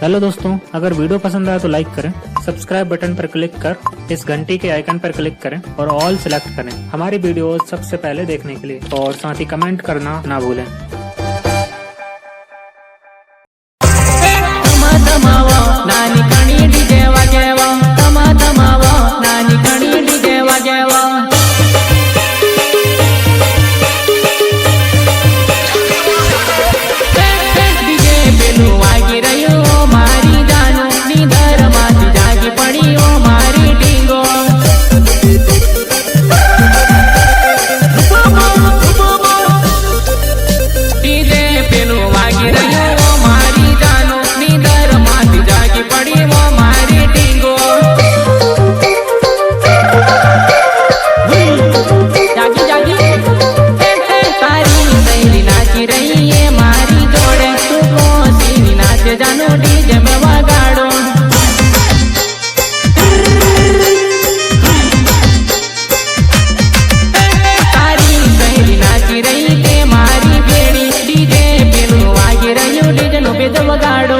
Hello दोस्तों, अगर video पसंद आया तो लाइक करें सब्सक्राइब बटन पर क्लिक कर, इस घंटी के आइकन पर क्लिक करें और ऑल सेलेक्ट करें। हमारी वीडियो सबसे पहले देखने के लिए और साथ ही कमेंट करना ना भूलें। ಕಾಡು